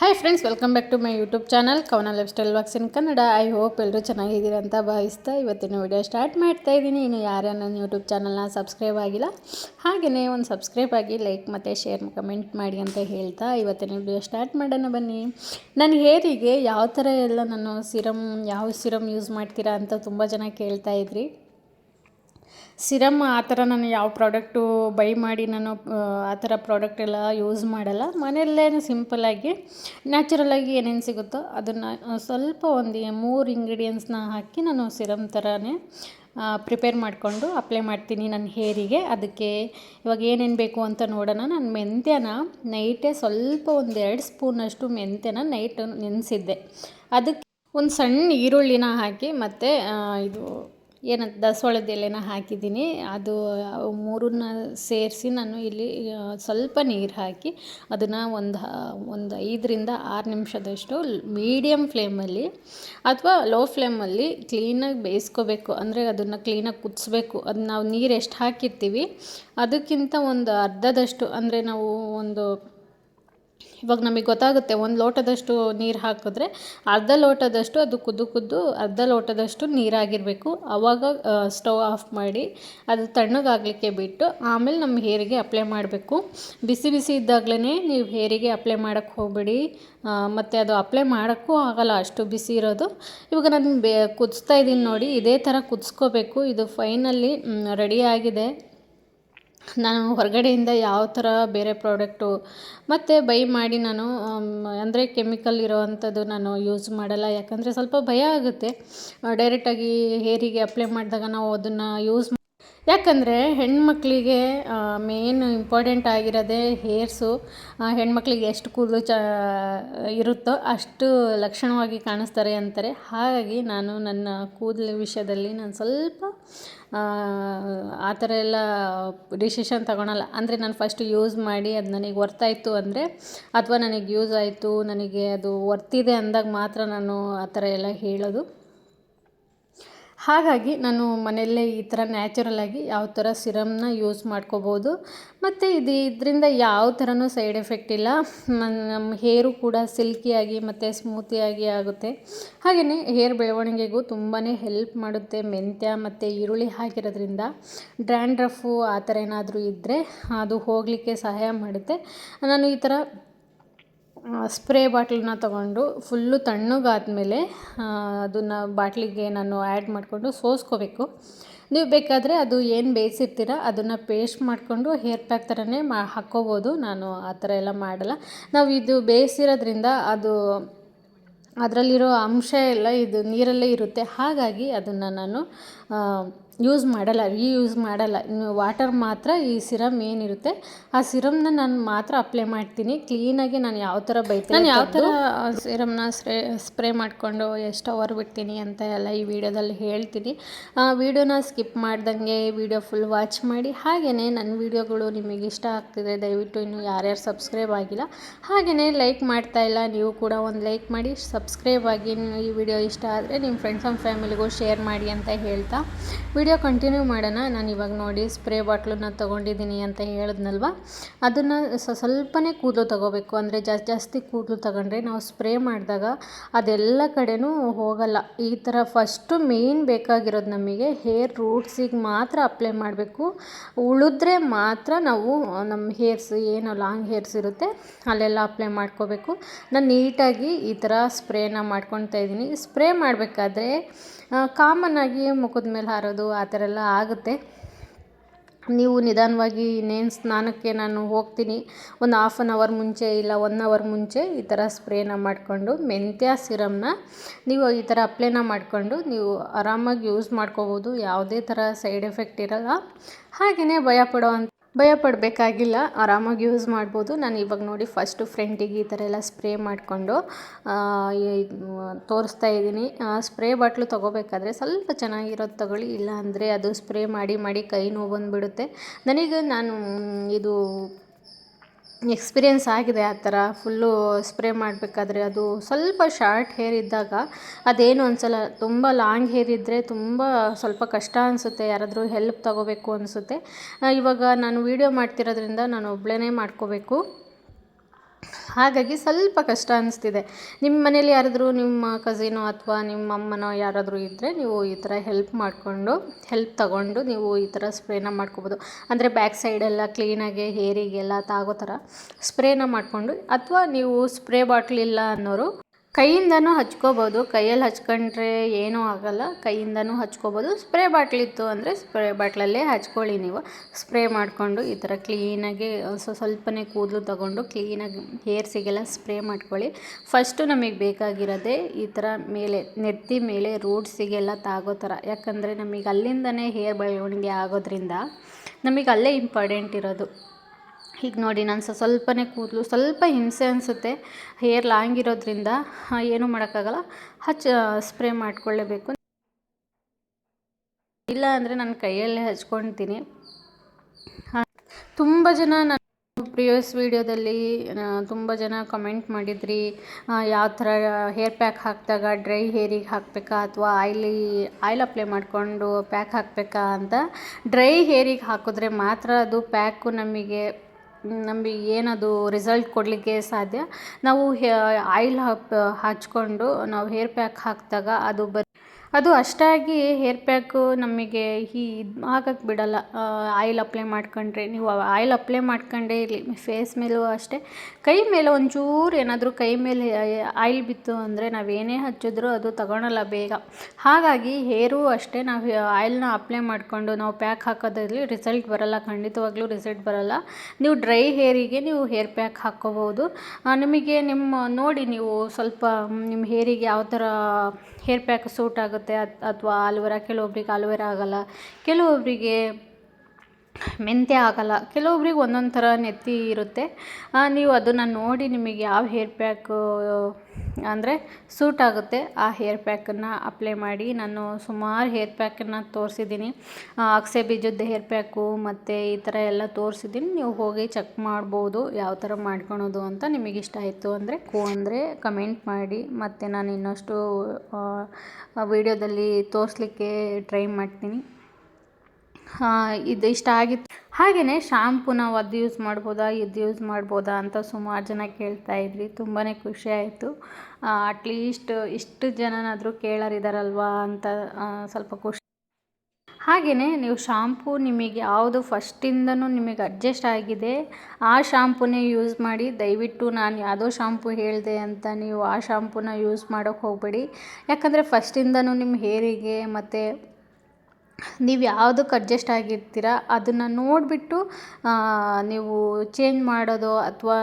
Hi friends welcome back to my YouTube channel Kavana lifestyle vlogs in Kannada I hope ಎಲ್ಲರೂ ಚೆನ್ನಾಗಿದ್ದೀರ ಅಂತ ಭಾವಿಸ್ತಾ ಇವತ್ತಿನ ವಿಡಿಯೋ ಸ್ಟಾರ್ಟ್ ಮಾಡ್ತಾ ಇದ್ದೀನಿ. ಇನ್ನು ಯಾರ್ಯಾರು ನನ್ನ ಯೂಟ್ಯೂಬ್ ಚಾನಲ್ನ ಸಬ್ಸ್ಕ್ರೈಬ್ ಆಗಿಲ್ಲ ಹಾಗೆಯೇ ಒಂದು ಸಬ್ಸ್ಕ್ರೈಬ್ ಆಗಿ ಲೈಕ್ ಮತ್ತು ಶೇರ್ ಕಮೆಂಟ್ ಮಾಡಿ ಅಂತ ಹೇಳ್ತಾ ಇವತ್ತಿನ ವಿಡಿಯೋ ಸ್ಟಾರ್ಟ್ ಮಾಡೋಣ ಬನ್ನಿ. ನನ್ನ ಹೇರಿಗೆ, ಯಾವ ಥರ ಎಲ್ಲ ನಾನು ಸಿರಮ್ ಯಾವ ಸಿರಮ್ ಯೂಸ್ ಮಾಡ್ತೀರಾ ಅಂತ ತುಂಬ ಜನ ಕೇಳ್ತಾ ಇದ್ರಿ. ಸಿರಮ್ ಆ ಥರ ನಾನು ಯಾವ ಪ್ರಾಡಕ್ಟು ಬೈ ಮಾಡಿ ನಾನು, ಆ ಥರ ಪ್ರಾಡಕ್ಟ್ ಎಲ್ಲ ಯೂಸ್ ಮಾಡಲ್ಲ. ಮನೆಯಲ್ಲೇ ಸಿಂಪಲ್ಲಾಗಿ ನ್ಯಾಚುರಲಾಗಿ ಏನೇನು ಸಿಗುತ್ತೋ ಅದನ್ನು ಸ್ವಲ್ಪ ಒಂದು ಮೂರು ಇಂಗ್ರೀಡಿಯೆಂಟ್ಸ್ನ ಹಾಕಿ ನಾನು ಸಿರಮ್ ಥರನೇ ಪ್ರಿಪೇರ್ ಮಾಡಿಕೊಂಡು ಅಪ್ಲೈ ಮಾಡ್ತೀನಿ ನನ್ನ ಹೇರಿಗೆ ಅದಕ್ಕೆ ಇವಾಗ ಏನೇನು ಬೇಕು ಅಂತ ನೋಡೋಣ. ನಾನು ಮೆಂತ್ಯನ ನೈಟೇ ಸ್ವಲ್ಪ ಒಂದು ಎರಡು ಸ್ಪೂನಷ್ಟು ಮೆಂತ್ಯನ ನೈಟ್ ನೆನೆಸಿದ್ದೆ. ಅದಕ್ಕೆ ಒಂದು ಸಣ್ಣ ಈರುಳ್ಳಿನ ಹಾಕಿ ಮತ್ತು ಇದು ಏನಂತ ದಾಸವಾಳದ ಎಲೆನ ಹಾಕಿದ್ದೀನಿ. ಅದು ಮೂರನ್ನ ಸೇರಿಸಿ ನಾನು ಇಲ್ಲಿ ಸ್ವಲ್ಪ ನೀರು ಹಾಕಿ ಅದನ್ನು ಒಂದು ಒಂದು ಐದರಿಂದ ಆರು ನಿಮಿಷದಷ್ಟು ಮೀಡಿಯಮ್ ಫ್ಲೇಮಲ್ಲಿ ಅಥವಾ ಲೋ ಫ್ಲೇಮಲ್ಲಿ ಕ್ಲೀನಾಗಿ ಬೇಯಿಸ್ಕೋಬೇಕು. ಅಂದರೆ ಅದನ್ನು ಕ್ಲೀನಾಗಿ ಕುದಿಸ್ಬೇಕು. ಅದು ನಾವು ನೀರು ಎಷ್ಟು ಹಾಕಿರ್ತೀವಿ, ಅದಕ್ಕಿಂತ ಒಂದು ಅರ್ಧದಷ್ಟು, ಅಂದರೆ ನಾವು ಒಂದು ಇವಾಗ ನಮಗೆ ಗೊತ್ತಾಗುತ್ತೆ ಒಂದು ಲೋಟದಷ್ಟು ನೀರು ಹಾಕಿದ್ರೆ ಅರ್ಧ ಲೋಟದಷ್ಟು ಅದು ಕುದ್ದು ಕುದ್ದು ಅರ್ಧ ಲೋಟದಷ್ಟು ನೀರಾಗಿರಬೇಕು. ಆವಾಗ ಸ್ಟವ್ ಆಫ್ ಮಾಡಿ ಅದು ತಣ್ಣಗಾಗಲಿಕ್ಕೆ ಬಿಟ್ಟು ಆಮೇಲೆ ನಮ್ಮ ಹೇರಿಗೆ ಅಪ್ಲೈ ಮಾಡಬೇಕು. ಬಿಸಿ ಬಿಸಿ ಇದ್ದಾಗಲೇ ನೀವು ಹೇರಿಗೆ ಅಪ್ಲೈ ಮಾಡೋಕ್ಕೆ ಹೋಗಬೇಡಿ. ಮತ್ತು ಅದು ಅಪ್ಲೈ ಮಾಡೋಕ್ಕೂ ಆಗಲ್ಲ ಅಷ್ಟು ಬಿಸಿ ಇರೋದು. ಇವಾಗ ನಾನು ಬೇ, ಕುದಿಸ್ತಾ ಇದ್ದೀನಿ ನೋಡಿ, ಇದೇ ಥರ ಕುದಿಸ್ಕೋಬೇಕು. ಇದು ಫೈನಲ್ಲಿ ರೆಡಿಯಾಗಿದೆ ನಾನು ಹೊರಗಡೆಯಿಂದ ಯಾವ ಥರ ಬೇರೆ ಪ್ರಾಡಕ್ಟು ಮತ್ತು ಬೈ ಮಾಡಿ ನಾನು ಅಂದರೆ ಕೆಮಿಕಲ್ ಇರೋವಂಥದ್ದು ನಾನು ಯೂಸ್ ಮಾಡಲ್ಲ. ಯಾಕಂದರೆ ಸ್ವಲ್ಪ ಭಯ ಆಗುತ್ತೆ. ಡೈರೆಕ್ಟಾಗಿ ಹೇರಿಗೆ ಅಪ್ಲೈ ಮಾಡಿದಾಗ ನಾವು ಅದನ್ನು ಯೂಸ್ ಯಾಕಂದರೆ ಹೆಣ್ಮಕ್ಳಿಗೆ ಮೇನ್ ಇಂಪಾರ್ಟೆಂಟ್ ಆಗಿರೋದೇ ಹೇರ್ಸು ಹೆಣ್ಮಕ್ಳಿಗೆ ಎಷ್ಟು ಕೂದಲು ಚ, ಇರುತ್ತೋ ಅಷ್ಟು ಲಕ್ಷಣವಾಗಿ ಕಾಣಿಸ್ತಾರೆ ಅಂತಾರೆ. ಹಾಗಾಗಿ ನಾನು ನನ್ನ ಕೂದಲು ವಿಷಯದಲ್ಲಿ ನಾನು ಸ್ವಲ್ಪ, ಆ ಥರ ಎಲ್ಲ ಡಿಸಿಷನ್ ತಗೊಳಲ್ಲ. ಅಂದರೆ ನಾನು ಫಸ್ಟ್ ಯೂಸ್ ಮಾಡಿ ಅದು ನನಗೆ ವರ್ತಾಯಿತು ಅಂದರೆ, ಅಥವಾ ನನಗೆ ಯೂಸ್ ಆಯಿತು, ನನಗೆ ಅದು ವರ್ತಿದೆ ಅಂದಾಗ ಮಾತ್ರ ನಾನು ಆ ಥರ ಎಲ್ಲ ಹೇಳೋದು. ಹಾಗಾಗಿ ನಾನು ಮನೆಯಲ್ಲೇ ಈ ಥರ ನ್ಯಾಚುರಲಾಗಿ ಯಾವ ಥರ ಸಿರಮ್ನ ಯೂಸ್ ಮಾಡ್ಕೋಬೋದು. ಮತ್ತು ಇದು ಇದರಿಂದ ಯಾವ ಥರನೂ ಸೈಡ್ ಎಫೆಕ್ಟ್ ಇಲ್ಲ. ನಮ್ಮ ಹೇರು ಕೂಡ ಸಿಲ್ಕಿಯಾಗಿ ಮತ್ತು ಸ್ಮೂತಿಯಾಗಿ ಆಗುತ್ತೆ. ಹಾಗೆಯೇ ಹೇರ್ ಬೆಳವಣಿಗೆಗೂ ತುಂಬಾ ಹೆಲ್ಪ್ ಮಾಡುತ್ತೆ ಮೆಂತ್ಯ ಮತ್ತು ಈರುಳ್ಳಿ ಹಾಕಿರೋದ್ರಿಂದ. ಡ್ರ್ಯಾಂಡ್ರಫು ಆ ಥರ ಏನಾದರೂ ಇದ್ದರೆ ಅದು ಹೋಗಲಿಕ್ಕೆ ಸಹಾಯ ಮಾಡುತ್ತೆ. ನಾನು ಈ ಥರ ಸ್ಪ್ರೇ ಬಾಟ್ಲನ್ನ ತೊಗೊಂಡು ಫುಲ್ಲು ತಣ್ಣಗಾದ್ಮೇಲೆ ಅದನ್ನು ಬಾಟ್ಲಿಗೆ ನಾನು ಆ್ಯಡ್ ಮಾಡಿಕೊಂಡು ಸೋಸ್ಕೋಬೇಕು. ನೀವು ಬೇಕಾದರೆ ಅದು ಏನು ಬೇಯಿಸಿರ್ತೀರ ಅದನ್ನು ಪೇಸ್ಟ್ ಮಾಡಿಕೊಂಡು ಹೇರ್ ಪ್ಯಾಕ್ ಥರನೇ ಮಾ, ಹಾಕ್ಕೋಬೋದು. ನಾನು ಆ ಥರ ಎಲ್ಲ ಮಾಡಲ್ಲ. ನಾವು ಇದು ಬೇಯಿಸಿರೋದ್ರಿಂದ ಅದು ಅದರಲ್ಲಿರೋ ಅಂಶ ಎಲ್ಲ ಇದು ನೀರಲ್ಲೇ ಇರುತ್ತೆ. ಹಾಗಾಗಿ ಅದನ್ನು ನಾನು ಯೂಸ್ ಮಾಡಲ್ಲ ರೀಯೂಸ್ ಮಾಡಲ್ಲ. ಇನ್ನು ವಾಟರ್ ಮಾತ್ರ ಈ ಸಿರಮ್ ಏನಿರುತ್ತೆ ಆ ಸಿರಮ್ನ ನಾನು ಮಾತ್ರ ಅಪ್ಲೈ ಮಾಡ್ತೀನಿ. ಕ್ಲೀನಾಗಿ ನಾನು ಯಾವ ಥರ ಬೈತೀನಿ ನಾನು ಯಾವ ಥರ ಸಿರಮ್ನ ಸ್ಪ್ರೇ ಸ್ಪ್ರೇ ಮಾಡಿಕೊಂಡು ಎಷ್ಟು ಅವರ್ ಬಿಡ್ತೀನಿ ಅಂತ ಎಲ್ಲ ಈ ವಿಡಿಯೋದಲ್ಲಿ ಹೇಳ್ತೀನಿ. ಆ ವಿಡಿಯೋನ ಸ್ಕಿಪ್ ಮಾಡ್ದಂಗೆ ವಿಡಿಯೋ ಫುಲ್ ವಾಚ್ ಮಾಡಿ. ಹಾಗೆಯೇ ನನ್ನ ವಿಡಿಯೋಗಳು ನಿಮಗೆ ಇಷ್ಟ ಆಗ್ತಿದೆ ದಯವಿಟ್ಟು ಇನ್ನು ಯಾರ್ಯಾರು ಸಬ್ಸ್ಕ್ರೈಬ್ ಆಗಿಲ್ಲ ಹಾಗೆಯೇ ಲೈಕ್ ಮಾಡ್ತಾ ಇಲ್ಲ ನೀವು ಕೂಡ ಒಂದು ಲೈಕ್ ಮಾಡಿ. ಸಬ್ಸ್ಕ್ರೈಬ್ ಆಗಿ ಈ ವಿಡಿಯೋ ಇಷ್ಟ ಆದರೆ ನಿಮ್ಮ ಫ್ರೆಂಡ್ಸ್ ಆ್ಯಂಡ್ ಫ್ಯಾಮಿಲಿಗೂ ಶೇರ್ ಮಾಡಿ ಅಂತ ಹೇಳ್ತಾ ವಿಡಿಯೋ ಕಂಟಿನ್ಯೂ ಮಾಡೋಣ. ನಾನು ಇವಾಗ ನೋಡಿ ಸ್ಪ್ರೇ ಬಾಟ್ಲನ್ನ ತೊಗೊಂಡಿದ್ದೀನಿ ಅಂತ ಹೇಳಿದ್ನಲ್ವ? ಅದನ್ನು ಸ್ವಲ್ಪನೇ ಕೂದಲು ತೊಗೋಬೇಕು. ಅಂದರೆ ಜಾಸ್ತಿ ಜಾಸ್ತಿ ಕೂದಲು ತಗೊಂಡ್ರೆ ನಾವು ಸ್ಪ್ರೇ ಮಾಡಿದಾಗ ಅದೆಲ್ಲ ಕಡೆನೂ ಹೋಗಲ್ಲ. ಈ ಥರ ಫಸ್ಟು ಮೇಯ್ನ್ ಬೇಕಾಗಿರೋದು ನಮಗೆ ಹೇರ್ ರೂಟ್ಸಿಗೆ ಮಾತ್ರ ಅಪ್ಲೈ ಮಾಡಬೇಕು. ಉಳಿದ್ರೆ ಮಾತ್ರ ನಾವು, ನಮ್ಮ ಹೇರ್ಸ್ ಏನು ಲಾಂಗ್ ಹೇರ್ಸ್ ಇರುತ್ತೆ ಅಲ್ಲೆಲ್ಲ ಅಪ್ಲೈ ಮಾಡ್ಕೋಬೇಕು. ನಾನು ನೀಟಾಗಿ ಈ ಥರ ಸ್ಪ್ರೇನ ಮಾಡ್ಕೊತಾ ಇದ್ದೀನಿ. ಸ್ಪ್ರೇ ಮಾಡಬೇಕಾದ್ರೆ ಕಾಮನ್ನಾಗಿ ಮುಖದ ಮೇಲೆ ಹಾರೋದು ಆ ಥರ ಎಲ್ಲ ಆಗುತ್ತೆ. ನೀವು ನಿಧಾನವಾಗಿ ಇನ್ನೇನು ಸ್ನಾನಕ್ಕೆ ನಾನು ಹೋಗ್ತೀನಿ. ಒಂದು ಹಾಫ್ ಆನ್ ಅವರ್ ಮುಂಚೆ ಇಲ್ಲ ಒನ್ ಅವರ್ ಮುಂಚೆ ಈ ಥರ ಸ್ಪ್ರೇನ ಮಾಡಿಕೊಂಡು ಮೆಂತ್ಯ ಸಿರಮ್ನ ನೀವು ಈ ಥರ ಅಪ್ಲೈನ ಮಾಡಿಕೊಂಡು ನೀವು ಆರಾಮಾಗಿ ಯೂಸ್ ಮಾಡ್ಕೋಬೋದು. ಯಾವುದೇ ಥರ ಸೈಡ್ ಎಫೆಕ್ಟ್ ಇರಲ್ಲ. ಹಾಗೆಯೇ ಭಯ ಭಯ ಪಡಬೇಕಾಗಿಲ್ಲ ಆರಾಮಾಗಿ ಯೂಸ್ ಮಾಡ್ಬೋದು. ನಾನು ಇವಾಗ ನೋಡಿ ಫಸ್ಟು ಫ್ರೆಂಡಿಗೆ ಈ ಥರ ಎಲ್ಲ ಸ್ಪ್ರೇ ಮಾಡಿಕೊಂಡು ತೋರಿಸ್ತಾ ಇದ್ದೀನಿ. ಸ್ಪ್ರೇ ಬಾಟ್ಲು ತೊಗೋಬೇಕಾದ್ರೆ ಸ್ವಲ್ಪ ಚೆನ್ನಾಗಿರೋದು ತೊಗೊಳ್ಳಿ ಇಲ್ಲ ಅಂದರೆ ಅದು ಸ್ಪ್ರೇ ಮಾಡಿ ಮಾಡಿ ಕೈ ನೋವು ಬಂದುಬಿಡುತ್ತೆ. ನನಗೆ ನಾನು, ಇದು ಎಕ್ಸ್ಪೀರಿಯೆನ್ಸ್ ಆಗಿದೆ ಆ ಥರ. ಫುಲ್ಲು ಸ್ಪ್ರೇ ಮಾಡಬೇಕಾದ್ರೆ ಅದು ಸ್ವಲ್ಪ ಶಾರ್ಟ್ ಹೇರ್ ಇದ್ದಾಗ ಅದೇನು ಅನಿಸಲ್ಲ ತುಂಬ ಲಾಂಗ್ ಹೇರ್ ಇದ್ದರೆ ತುಂಬ ಸ್ವಲ್ಪ ಕಷ್ಟ ಅನಿಸುತ್ತೆ. ಯಾರಾದರೂ ಹೆಲ್ಪ್ ತಗೋಬೇಕು ಅನಿಸುತ್ತೆ. ಇವಾಗ ನಾನು ವೀಡಿಯೋ ಮಾಡ್ತಿರೋದ್ರಿಂದ ನಾನು ಒಬ್ಬಳೇ ಮಾಡ್ಕೋಬೇಕು. ಹಾಗಾಗಿ ಸ್ವಲ್ಪ ಕಷ್ಟ ಅನಿಸ್ತಿದೆ. ನಿಮ್ಮ ಮನೇಲಿ ಯಾರಾದರೂ ನಿಮ್ಮ ಕಸಿನೋ ಅಥವಾ ನಿಮ್ಮ ಅಮ್ಮನೋ ಯಾರಾದರೂ ಇದ್ದರೆ ನೀವು ಈ ಥರ ಹೆಲ್ಪ್ ಮಾಡಿಕೊಂಡು ಹೆಲ್ಪ್ ತಗೊಂಡು ನೀವು ಈ ಥರ ಸ್ಪ್ರೇನ ಮಾಡ್ಕೋಬೋದು. ಅಂದರೆ ಬ್ಯಾಕ್ ಸೈಡೆಲ್ಲ ಕ್ಲೀನಾಗಿ ಹೇರಿಗೆಲ್ಲ ತಾಗೋ ಥರ ಸ್ಪ್ರೇನ ಮಾಡಿಕೊಂಡು ಅಥವಾ ನೀವು ಸ್ಪ್ರೇ ಬಾಟ್ಲಿಲ್ಲ ಅನ್ನೋರು ಕೈಯಿಂದನೂ ಹಚ್ಕೋಬೋದು. ಕೈಯಲ್ಲಿ ಹಚ್ಕೊಂಡ್ರೆ ಏನೂ ಆಗೋಲ್ಲ. ಕೈಯಿಂದನೂ ಹಚ್ಕೋಬೋದು. ಸ್ಪ್ರೇ ಬಾಟ್ಲಿತ್ತು ಅಂದರೆ ಸ್ಪ್ರೇ ಬಾಟ್ಲಲ್ಲೇ ಹಚ್ಕೊಳ್ಳಿ ನೀವು. ಸ್ಪ್ರೇ ಮಾಡಿಕೊಂಡು ಈ ಥರ ಕ್ಲೀನಾಗಿ ಸೊ ಸ್ವಲ್ಪನೇ ಕೂದಲು ತಗೊಂಡು ಕ್ಲೀನಾಗಿ ಹೇರ್ಸಿಗೆಲ್ಲ ಸ್ಪ್ರೇ ಮಾಡ್ಕೊಳ್ಳಿ. ಫಸ್ಟು ನಮಗೆ ಬೇಕಾಗಿರೋದೇ ಈ ಥರ ಮೇಲೆ ನೆತ್ತಿ ಮೇಲೆ ರೂಟ್ಸಿಗೆಲ್ಲ ತಾಗೋ ಥರ. ಯಾಕಂದರೆ ನಮಗೆ ಅಲ್ಲಿಂದನೇ ಹೇರ್ ಬೆಳವಣಿಗೆ ಆಗೋದ್ರಿಂದ ನಮಗೆ ಅಲ್ಲೇ ಇಂಪಾರ್ಟೆಂಟ್ ಇರೋದು. ಈಗ ನೋಡಿ ನಾನು ಸ್ವಲ್ಪನೇ ಕೂದಲು, ಸ್ವಲ್ಪ ಹಿಂಸೆ ಅನಿಸುತ್ತೆ. ಹೇರ್ ಲಾಂಗ್ ಇರೋದ್ರಿಂದ ಏನೂ ಮಾಡೋಕ್ಕಾಗಲ್ಲ. ಹಚ್ಚ ಸ್ಪ್ರೇ ಮಾಡಿಕೊಳ್ಳೇಬೇಕು. ಇಲ್ಲ ಅಂದರೆ ನಾನು ಕೈಯಲ್ಲೇ ಹಚ್ಕೊತೀನಿ ತುಂಬ ಜನ ನಾನು ಪ್ರಿಯಸ್ ವೀಡಿಯೋದಲ್ಲಿ ತುಂಬ ಜನ ಕಮೆಂಟ್ ಮಾಡಿದ್ರಿ ಯಾವ ಥರ ಹೇರ್ ಪ್ಯಾಕ್ ಹಾಕಿದಾಗ ಡ್ರೈ ಹೇರಿಗೆ ಹಾಕಬೇಕಾ ಅಥವಾ ಆಯ್ಲಿ, ಆಯಿಲ್ ಅಪ್ಲೈ ಮಾಡಿಕೊಂಡು ಪ್ಯಾಕ್ ಹಾಕಬೇಕಾ ಅಂತ. ಡ್ರೈ ಹೇರಿಗೆ ಹಾಕಿದ್ರೆ ಮಾತ್ರ ಅದು ಪ್ಯಾಕು ನಮಗೆ ನಮಗೆ ಏನದು ರಿಸಲ್ಟ್ ಕೊಡಲಿಕ್ಕೆ ಸಾಧ್ಯ? ನಾವು ಆಯಿಲ್ ಹಾಕ್ ಹಚ್ಕೊಂಡು ನಾವು ಹೇರ್ ಪ್ಯಾಕ್ ಹಾಕಿದಾಗ ಅದು ಬ ಅದು ಅಷ್ಟಾಗಿ ಹೇರ್ ಪ್ಯಾಕು ನಮಗೆ ಈ ಇದು ಆಗಕ್ಕೆ ಬಿಡಲ್ಲ. ಆಯಿಲ್ ಅಪ್ಲೈ ಮಾಡ್ಕೊಂಡ್ರೆ. ನೀವು ಆಯಿಲ್ ಅಪ್ಲೈ ಮಾಡ್ಕೊಂಡೇ ಇರಲಿ. ಫೇಸ್ ಮೇಲೂ ಅಷ್ಟೇ. ಕೈ ಮೇಲೆ ಒಂಚೂರು ಏನಾದರೂ ಕೈ ಮೇಲೆ ಆಯಿಲ್ ಬಿತ್ತು ಅಂದರೆ ನಾವೇನೇ ಹಚ್ಚಿದ್ರೂ ಅದು ತಗೊಳಲ್ಲ ಬೇಗ. ಹಾಗಾಗಿ ಹೇರೂ ಅಷ್ಟೇ ನಾವು ಆಯಿಲ್ನ ಅಪ್ಲೈ ಮಾಡಿಕೊಂಡು ನಾವು ಪ್ಯಾಕ್ ಹಾಕೋದ್ರಲ್ಲಿ ರಿಸಲ್ಟ್ ಬರಲ್ಲ. ಖಂಡಿತವಾಗ್ಲೂ ರಿಸಲ್ಟ್ ಬರಲ್ಲ. ನೀವು ಡ್ರೈ ಹೇರಿಗೆ ನೀವು ಹೇರ್ ಪ್ಯಾಕ್ ಹಾಕ್ಕೋಬೋದು ನಿಮಗೆ ನಿಮ್ಮ ನೋಡಿ ನೀವು ಸ್ವಲ್ಪ, ನಿಮ್ಮ ಹೇರಿಗೆ ಯಾವ ಥರ ಹೇರ್ ಪ್ಯಾಕ್ ಸೂಟ್ ಆಗುತ್ತೆ ಅಥವಾ ಆಲ್ವೆರಾ ಕೆಲವೊಬ್ರಿಗೆ ಆಲ್ವೆರಾ ಆಗೋಲ್ಲ. ಕೆಲವೊಬ್ಬರಿಗೆ ಮೆಂತ್ಯ ಆಗಲ್ಲ. ಕೆಲವೊಬ್ರಿಗೆ ಒಂದೊಂದು ಥರ ನೆತ್ತಿ ಇರುತ್ತೆ. ನೀವು ಅದನ್ನು ನೋಡಿ ನಿಮಗೆ ಯಾವ ಹೇರ್ ಪ್ಯಾಕು ಅಂದರೆ ಸೂಟ್ ಆಗುತ್ತೆ, ಆ ಹೇರ್ ಪ್ಯಾಕನ್ನು ಅಪ್ಲೈ ಮಾಡಿ. ನಾನು ಸುಮಾರು ಹೇರ್ ಪ್ಯಾಕನ್ನು ತೋರಿಸಿದ್ದೀನಿ. ಅಕ್ಸೆ ಬೀಜದ ಹೇರ್ ಪ್ಯಾಕು ಮತ್ತು ಈ ಥರ ಎಲ್ಲ ತೋರಿಸಿದ್ದೀನಿ. ನೀವು ಹೋಗಿ ಚೆಕ್ ಮಾಡ್ಬೋದು, ಯಾವ ಥರ ಮಾಡ್ಕೊಳೋದು ಅಂತ ನಿಮಗೆ ಇಷ್ಟ ಆಯಿತು ಅಂದರೆ ಕೋ ಅಂದರೆ ಕಮೆಂಟ್ ಮಾಡಿ. ಮತ್ತು ನಾನು ಇನ್ನಷ್ಟು ವೀಡಿಯೋದಲ್ಲಿ ತೋರಿಸ್ಲಿಕ್ಕೆ ಟ್ರೈ ಮಾಡ್ತೀನಿ. ಇದು ಇಷ್ಟ ಆಗಿತ್ತು. ಹಾಗೆಯೇ ಶಾಂಪು ನಾವು ಅದು ಯೂಸ್ ಮಾಡ್ಬೋದಾ, ಇದು ಯೂಸ್ ಮಾಡ್ಬೋದಾ ಅಂತ ಸುಮಾರು ಜನ ಕೇಳ್ತಾ ಇದ್ರಿ ತುಂಬಾ ಖುಷಿ ಆಯಿತು. ಅಟ್ಲೀಸ್ಟ್ ಇಷ್ಟು ಜನನಾದರೂ ಕೇಳರಿದಾರಲ್ವಾ ಅಂತ ಸ್ವಲ್ಪ ಖುಷಿ. ಹಾಗೆಯೇ ನೀವು ಶಾಂಪೂ ನಿಮಗೆ ಯಾವುದು ಫಸ್ಟಿಂದನೂ ನಿಮಗೆ ಅಡ್ಜಸ್ಟ್ ಆಗಿದೆ. ಆ ಶಾಂಪೂನೇ ಯೂಸ್ ಮಾಡಿ, ದಯವಿಟ್ಟು ನಾನು ಯಾವುದೋ ಶಾಂಪು ಹೇಳಿದೆ ಅಂತ ನೀವು ಆ ಶಾಂಪೂನ ಯೂಸ್ ಮಾಡೋಕ್ಕೆ ಹೋಗಬೇಡಿ. ಯಾಕಂದರೆ ಫಸ್ಟಿಂದನೂ ನಿಮ್ಮ ಹೇರಿಗೆ ಮತ್ತು ನೀವು ಯಾವುದಕ್ಕೆ ಅಡ್ಜಸ್ಟ್ ಆಗಿರ್ತೀರ ಅದನ್ನು ನೋಡಿಬಿಟ್ಟು ನೀವು ಚೇಂಜ್ ಮಾಡೋದು ಅಥವಾ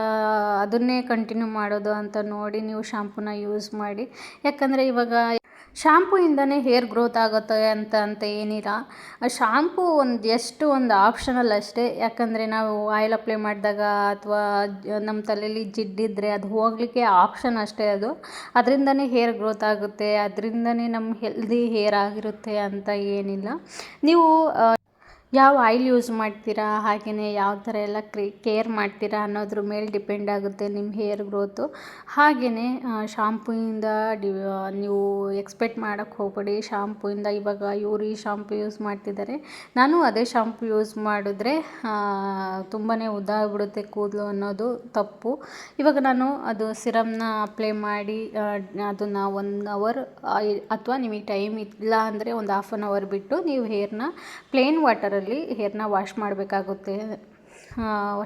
ಅದನ್ನೇ ಕಂಟಿನ್ಯೂ ಮಾಡೋದು ಅಂತ ನೋಡಿ ನೀವು ಶಾಂಪೂನ ಯೂಸ್ ಮಾಡಿ. ಯಾಕಂದರೆ ಇವಾಗ ಶಾಂಪೂಯಿಂದನೇ ಹೇರ್ ಗ್ರೋತ್ ಆಗುತ್ತೆ ಅಂತ ಅಂತ ಏನಿಲ್ಲ. ಶಾಂಪೂ ಒಂದು ಎಷ್ಟು ಒಂದು ಆಪ್ಷನಲ್ ಅಷ್ಟೇ. ಯಾಕಂದರೆ ನಾವು ಆಯಿಲ್ ಅಪ್ಲೈ ಮಾಡಿದಾಗ ಅಥವಾ ನಮ್ಮ ತಲೆಯಲ್ಲಿ ಜಿಡ್ಡಿದ್ರೆ ಅದು ಹೋಗಲಿಕ್ಕೆ ಆಪ್ಷನ್ ಅಷ್ಟೇ ಅದು. ಅದರಿಂದನೇ ಹೇರ್ ಗ್ರೋತ್ ಆಗುತ್ತೆ, ಅದರಿಂದನೇ ನಮ್ಮ ಹೆಲ್ದಿ ಹೇರ್ ಆಗಿರುತ್ತೆ ಅಂತ ಏನಿಲ್ಲ. ನೀವು ಯಾವ ಆಯಿಲ್ ಯೂಸ್ ಮಾಡ್ತೀರಾ? ಹಾಗೆಯೇ ಯಾವ ಥರ ಎಲ್ಲ ಕ್ರಿ, ಕೇರ್ ಮಾಡ್ತೀರಾ ಅನ್ನೋದ್ರ ಮೇಲೆ ಡಿಪೆಂಡ್ ಆಗುತ್ತೆ ನಿಮ್ಮ ಹೇರ್ ಗ್ರೋತು. ಹಾಗೆಯೇ ಶಾಂಪೂಯಿಂದ ಡಿ ನೀವು ಎಕ್ಸ್ಪೆಕ್ಟ್ ಮಾಡೋಕ್ಕೆ ಹೋಗಬೇಡಿ. ಶಾಂಪೂಯಿಂದ ಇವಾಗ ಇವರು ಈ ಶಾಂಪು ಯೂಸ್ ಮಾಡ್ತಿದ್ದಾರೆ. ನಾನು ಅದೇ ಶಾಂಪು ಯೂಸ್ ಮಾಡಿದ್ರೆ ತುಂಬಾ ಉದ್ದಾಗ್ಬಿಡುತ್ತೆ ಕೂದಲು ಅನ್ನೋದು ತಪ್ಪು. ಇವಾಗ ನಾನು ಅದು ಸಿರಮ್ನ ಅಪ್ಲೈ ಮಾಡಿ ಅದನ್ನು ಒನ್ ಅವರ್ ಅಥವಾ ನಿಮಗೆ ಟೈಮ್ ಇಲ್ಲ ಅಂದರೆ ಒಂದು ಹಾಫ್ ಆನ್ ಅವರ್ ಬಿಟ್ಟು ನೀವು ಹೇರ್ನ ಪ್ಲೇನ್ ವಾಟರ್ ವಾಟರಲ್ಲಿ ಹೇರ್ನ ವಾಶ್ ಮಾಡಬೇಕಾಗುತ್ತೆ.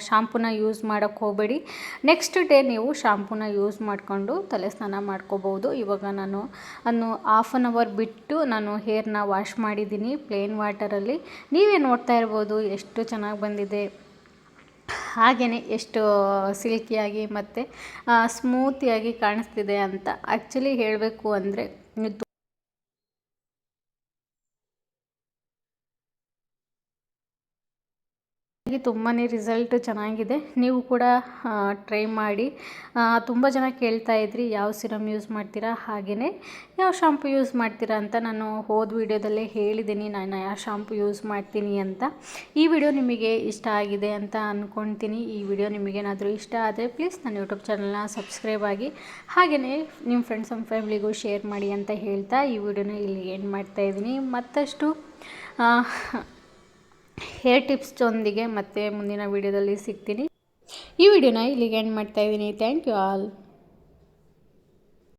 ಶಾಂಪೂನ ಯೂಸ್ ಮಾಡೋಕ್ಕೆ ಹೋಗಬೇಡಿ. ನೆಕ್ಸ್ಟ್ ಡೇ ನೀವು ಶಾಂಪೂನ ಯೂಸ್ ಮಾಡಿಕೊಂಡು ತಲೆ ಸ್ನಾನ ಮಾಡ್ಕೋಬೋದು ಇವಾಗ ನಾನು ಅನ್ನು ಹಾಫ್ ಆನ್ ಅವರ್ ಬಿಟ್ಟು ನಾನು ಹೇರ್ನ ವಾಶ್ ಮಾಡಿದ್ದೀನಿ ಪ್ಲೇನ್ ವಾಟರಲ್ಲಿ ನೀವೇ ನೋಡ್ತಾ ಇರ್ಬೋದು ಎಷ್ಟು ಚೆನ್ನಾಗಿ ಬಂದಿದೆ. ಹಾಗೆಯೇ ಎಷ್ಟು ಸಿಲ್ಕಿಯಾಗಿ ಮತ್ತು ಸ್ಮೂತಿಯಾಗಿ ಕಾಣಿಸ್ತಿದೆ ಅಂತ. ಆ್ಯಕ್ಚುಲಿ ಹೇಳಬೇಕು ಅಂದರೆ ತುಂಬಾ ರಿಸಲ್ಟ್ ಚೆನ್ನಾಗಿದೆ. ನೀವು ಕೂಡ ಟ್ರೈ ಮಾಡಿ. ತುಂಬ ಜನ ಕೇಳ್ತಾ ಇದ್ರಿ, ಯಾವ ಸಿರಮ್ ಯೂಸ್ ಮಾಡ್ತೀರಾ? ಹಾಗೆಯೇ ಯಾವ ಶಾಂಪು ಯೂಸ್ ಮಾಡ್ತೀರಾ? ಅಂತ ನಾನು ಹೋದ ವೀಡಿಯೋದಲ್ಲೇ ಹೇಳಿದ್ದೀನಿ, ನಾನು ಯಾವ ಶಾಂಪು ಯೂಸ್ ಮಾಡ್ತೀನಿ? ಅಂತ. ಈ ವಿಡಿಯೋ ನಿಮಗೆ ಇಷ್ಟ ಆಗಿದೆ ಅಂತ ಅಂದ್ಕೊಳ್ತೀನಿ ಈ ವಿಡಿಯೋ ನಿಮಗೇನಾದರೂ ಇಷ್ಟ ಆದರೆ ಪ್ಲೀಸ್ ನನ್ನ ಯೂಟ್ಯೂಬ್ ಚಾನಲ್ನ ಸಬ್ಸ್ಕ್ರೈಬ್ ಆಗಿ. ಹಾಗೆಯೇ ನಿಮ್ಮ ಫ್ರೆಂಡ್ಸ್ ಆ್ಯಂಡ್ ಫ್ಯಾಮಿಲಿಗೂ ಶೇರ್ ಮಾಡಿ ಅಂತ ಹೇಳ್ತಾ ಈ ವಿಡಿಯೋನ ಇಲ್ಲಿ ಎಂಡ್ ಮಾಡ್ತಾಯಿದ್ದೀನಿ ಮತ್ತಷ್ಟು ಹೇರ್ ಟಿಪ್ಸ್ನೊಂದಿಗೆ ಮತ್ತೆ ಮುಂದಿನ ವೀಡಿಯೋದಲ್ಲಿ ಸಿಗ್ತೀನಿ. ಈ ವಿಡಿಯೋನ ಇಲ್ಲಿಗೆ ಎಂಡ್ ಮಾಡ್ತಾ ಇದ್ದೀನಿ. Thank you all